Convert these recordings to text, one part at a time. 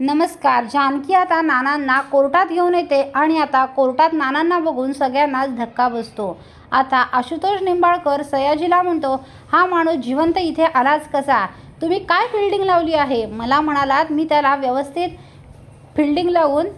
नमस्कार जानकी आता नानांना कोर्टात घेऊन येते आणि आता कोर्टात नानांना बघून सगळ्यांनाच धक्का बसतो. आता आशुतोष निंबाळकर सयाजीला म्हणतो हा माणूस जिवंत इथे आलाच कसा? तुम्ही काय फिल्डिंग लावली आहे? मला म्हणालात मी त्याला व्यवस्थित फिल्डिंग लावून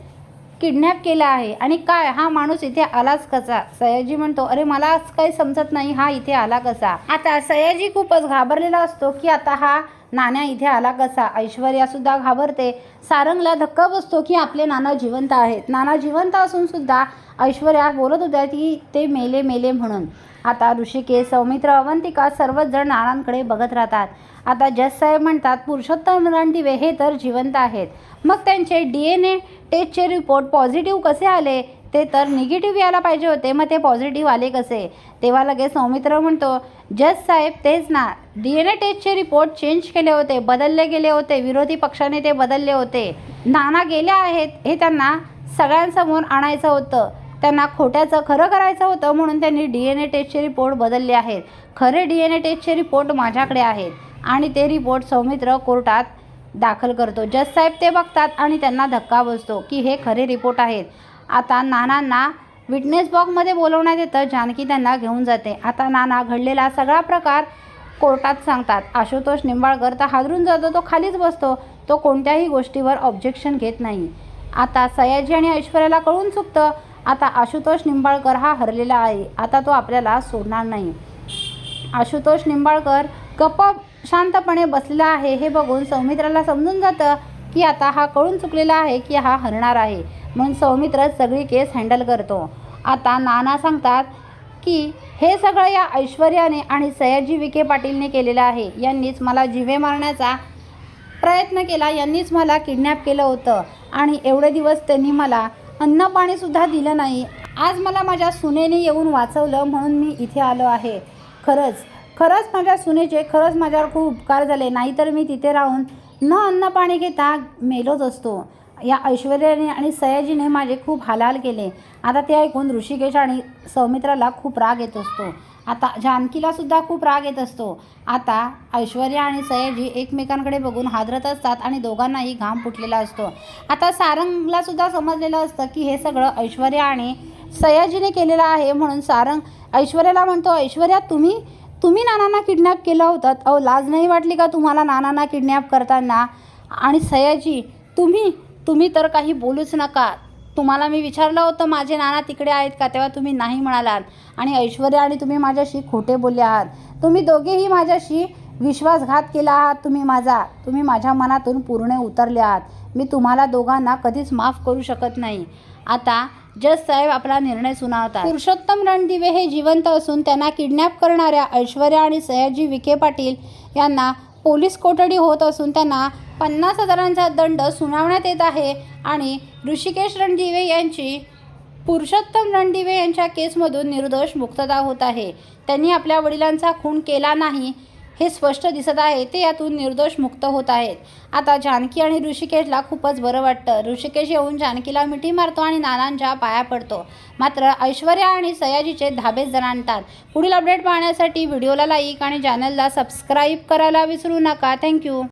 किडनॅप केला आहे. आणि काय हा माणूस इथे आलाच कसा? सयाजी म्हणतो अरे मला काही समजत नाही हा इथे आला कसा? आता सयाजी खूपच घाबरलेला असतो की आता हा नाण्या इथे आला कसा? ऐश्वर्यासुद्धा घाबरते. सारंगला धक्का बसतो की आपले नाना जिवंत आहेत. नाना जिवंत असूनसुद्धा ऐश्वर्या बोलत होत्या की ते मेले मेले म्हणून. आता ऋषिकेश सौमित्र अवंतिका सर्वच जण नानांकडे बघत राहतात. आता जज साहेब म्हणतात पुरुषोत्तम रणदिवे हे तर जिवंत आहेत. मग त्यांचे डी एन ए टेस्टचे रिपोर्ट पॉझिटिव्ह कसे आले? ते तर निगेटिव्ह यायला पाहिजे होते. मग ते पॉझिटिव्ह आले कसे? तेव्हा लगेच सौमित्र म्हणतो जज साहेब तेच ना. डी एन ए टेस्टचे रिपोर्ट चेंज केले होते बदलले गेले होते. विरोधी पक्षाने ते बदलले होते. नाना गेले आहेत हे त्यांना सगळ्यांसमोर आणायचं होतं. त्यांना खोट्याचं खरं करायचं होतं म्हणून त्यांनी डी एन ए टेस्टचे रिपोर्ट बदलले आहेत. खरे डी एन ए टेस्टचे रिपोर्ट माझ्याकडे आहेत. आणि ते रिपोर्ट सौमित्र कोर्टात दाखल करतो. जज साहेब ते बघतात आणि त्यांना धक्का बसतो की हे खरे रिपोर्ट आहेत. आता नानांना विटनेस बॉक्समध्ये बोलवण्यात येतं. जानकी त्यांना घेऊन जाते. आता नाना घडलेला सगळा प्रकार कोर्टात सांगतात. आशुतोष निंबाळकर तर हादरून जातो. तो खालीच बसतो. तो कोणत्याही गोष्टीवर ऑब्जेक्शन घेत नाही. आता सयाजी आणि ऐश्वर्याला कळून चुकतं. आता आशुतोष निंबाळकर हा हरलेला आहे. आता तो आपल्याला सोडणार नाही. आशुतोष निंबाळकर गप्प शांतपणे बसलेला आहे. हे बघून सौमित्राला समजून जातं की आता हा कळून चुकलेला आहे की हा हरणार आहे. म्हणून सौमित्र सगळी केस हँडल करतो. आता नाना सांगतात की हे सगळं या ऐश्वर्याने आणि सयाजी विखे पाटीलने केलेलं आहे. यांनीच मला जिवे मारण्याचा प्रयत्न केला. यांनीच मला किडनॅप केलं होतं. आणि एवढे दिवस त्यांनी मला अन्न पाणीसुद्धा दिलं नाही. आज मला माझ्या सुनेने येऊन वाचवलं म्हणून मी इथे आलो आहे. खरंच खरंच माझ्या सुनेचे खरंच माझ्यावर खूप उपकार झाले. नाहीतर मी तिथे राहून न अन्न पाणी घेता मेलोच असतो. या ऐश्वर्याने आणि सयाजीने माझे खूप हालाल केले. आता ते ऐकून ऋषिकेश आणि सौमित्राला खूप राग येत असतो. आता जानकीला सुद्धा खूप राग येत असतो. आता ऐश्वर्या आणि सयाजी एकमेकांकडे बघून हादरत असतात आणि दोघांनाही घाम फुटलेला असतो. आता सारंगला सुद्धा समजलेलं असतं की हे सगळं ऐश्वर्या आणि सयाजीने केलेलं आहे म्हणून सारंग ऐश्वर्याला म्हणतो ऐश्वर्या तुम्ही तुम्ही नानांना किडनॅप केलं होतं. अहो लाज नाही वाटली का तुम्हाला नानांना किडनॅप करताना? आणि सयाजी तुम्ही तुम्ही तर काही बोलूच नका. तुम्हाला मी विचारलं होतं माझे नाना तिकडे आहेत का? तेव्हा तुम्ही नाही म्हणालात. आणि ऐश्वर्या आणि तुम्ही माझ्याशी खोटे बोलले आहात. तुम्ही दोघेही माझ्याशी विश्वासघात केला आहात तुम्ही माझा तुम्ही माझ्या मनातून पूर्ण उतरले आहात. मी तुम्हाला दोघांना कधीच माफ करू शकत नाही. आता जज साहेब आपला निर्णय सुनावतात. पुरुषोत्तम रणदिवे हे जिवंत असून त्यांना किडनॅप करणाऱ्या ऐश्वर्या आणि सयाजी विखे पाटील यांना पोलीस कोठडी होत असून त्यांना पन्नास हजारांचा दंड सुनावण्यात येत आहे आणि ऋषिकेश रणदिवे यांची पुरुषोत्तम रणदिवे यांच्या केसमधून निर्दोष मुक्तता होत आहे. त्यांनी आपल्या वडिलांचा खून केला नाही हे स्पष्ट दिसत आहे. ते यातून निर्दोष मुक्त होत आहेत. आता जानकी आणि ऋषिकेशला खूपच बरं वाटतं. ऋषिकेश येऊन जानकीला मिठी मारतो आणि नानांच्या पाया पडतो. मात्र ऐश्वर्या आणि सयाजीचे धाबेच जण आणतात पुढील अपडेट पाहण्यासाठी व्हिडिओला लाईक आणि चॅनलला सबस्क्राईब करायला विसरू नका. थँक्यू.